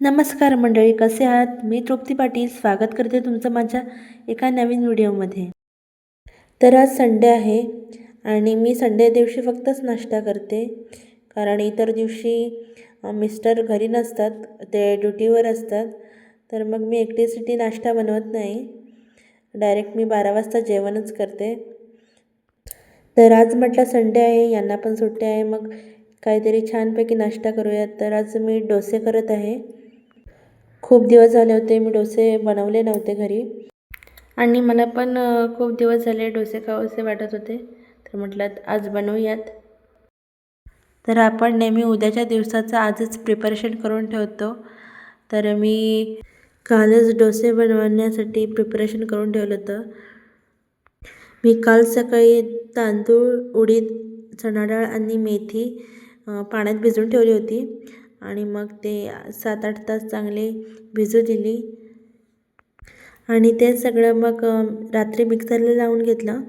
नमस्कार मंडळी कसे आहात? मी तृप्ती पाटील. स्वागत करते तुमचं माझ्या एका नवीन व्हिडिओमध्ये. तर आज संडे आहे आणि मी संडे दिवशी फक्तच नाश्ता करते. कारण इतर दिवशी मिस्टर घरी नसतात ते ड्युटीवर असतात. तर मग मी एकटीसाठी नाश्ता बनवत नाही. डायरेक्ट मी बारा वाजता जेवणच करते. तर आज म्हटलं संडे आहे यांना पण सुट्टी आहे. मग काहीतरी छानपैकी नाश्ता करूयात. तर आज मी डोसे करत आहे. खूप दिवस झाले होते मी डोसे बनवले नव्हते घरी. आणि मला पण खूप दिवस झाले डोसे खावेसे वाटत होते. तर म्हटलं आज बनवूयात. तर आपण नेहमी उद्याच्या दिवसाचं आजच प्रिपरेशन करून ठेवतो. तर मी कालच डोसे बनवण्यासाठी प्रिपरेशन करून ठेवलं होतं. मी काल सकाळी तांदूळ उडीद चणाडाळ आणि मेथी पाण्यात भिजवून ठेवली होती. आणि मग ते सात आठ तास चांगले भिजू दिली. आणि ते सगळं मग रात्री मिक्सरला लावून घेतलं.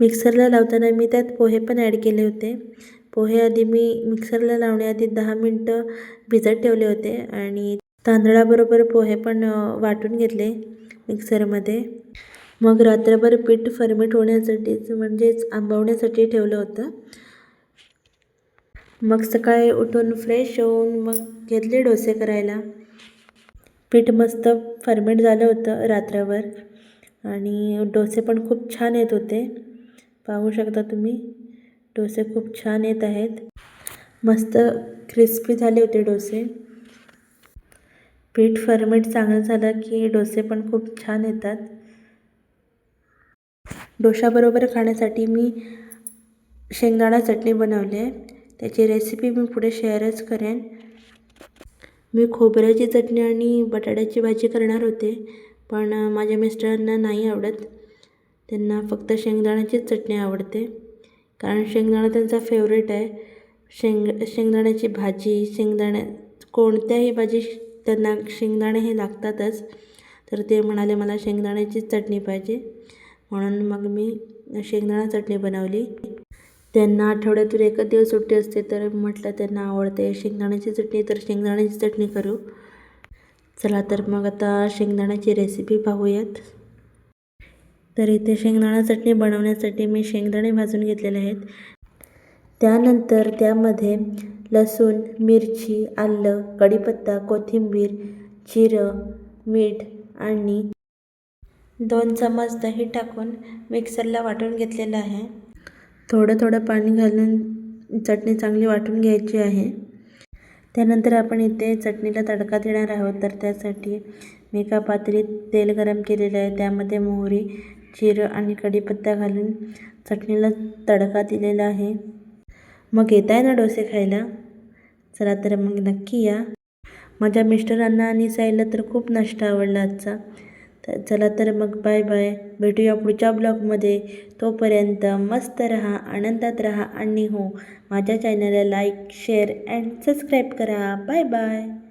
मिक्सरला लावताना मी त्यात पोहे पण ॲड केले होते. पोहे आधी मी मिक्सरला लावण्याआधी दहा मिनटं भिजत ठेवले होते आणि तांदळाबरोबर पोहे पण वाटून घेतले मिक्सरमध्ये. मग रात्रभर पीठ फर्मेट होण्यासाठीच म्हणजेच आंबवण्यासाठी ठेवलं होतं. मग सकाळी उठून फ्रेश होऊन मग घेतले डोसे करायला. पीठ मस्त फर्मेट झालं होतं रात्रभर आणि डोसे पण खूप छान येत होते. पाहू शकता तुम्ही डोसे खूप छान येत आहेत. मस्त क्रिस्पी झाले होते डोसे. पीठ फर्मेट चांगलं झालं की डोसे पण खूप छान येतात. डोशाबरोबर खाण्यासाठी मी शेंगदाणा चटणी बनवली आहे. त्याची रेसिपी मी पुढे शेअरच करेन. मी खोबऱ्याची चटणी आणि बटाट्याची भाजी करणार होते पण माझ्या मिस्टरांना नाही आवडत. त्यांना फक्त शेंगदाण्याचीच चटणी आवडते. कारण शेंगदाणा त्यांचा फेवरेट आहे. शेंग शेंगदाण्याची भाजी शेंगदाण्या कोणत्याही भाजी त्यांना शेंगदाणे हे लागतातच तर ते म्हणाले मला शेंगदाण्याचीच चटणी पाहिजे. म्हणून मग मी शेंगदाणा चटणी बनवली. त्यांना आठवड्यातून एकच दिवस सुट्टी असते तर म्हटलं त्यांना आवडते शेंगदाण्याची चटणी तर शेंगदाण्याची चटणी करू. चला तर मग आता शेंगदाण्याची रेसिपी पाहूयात. तर इथे शेंगदाणा चटणी बनवण्यासाठी मी शेंगदाणे भाजून घेतलेले आहेत. त्यानंतर त्यामध्ये लसूण मिरची आलं कढीपत्ता कोथिंबीर जिरं मीठ आणि दोन चमच दही टाकून मिक्सरला वाटून घेतलेलं आहे. थोडं थोडं पाणी घालून चटणी चांगली वाटून घ्यायची आहे. त्यानंतर आपण इथे चटणीला तडका देणार आहोत. तर त्यासाठी मी एका पातळीत तेल गरम केलेलं आहे. त्यामध्ये मोहरी जिरं आणि कढीपत्ता घालून चटणीला तडका दिलेला आहे. मग येत आहे ना डोसे खायला? चला तर मग नक्की या. माझ्या मिस्टरांना आणि साईला तर खूप नाश्ता आवडला आजचा. चला तर मग बाय बाय. भेटूया पुढच्या ब्लॉगमध्ये. तोपर्यंत मस्त रहा आनंदात रहा आणि हो माझ्या चॅनलला लाईक शेअर अँड सबस्क्राईब करा. Bye bye.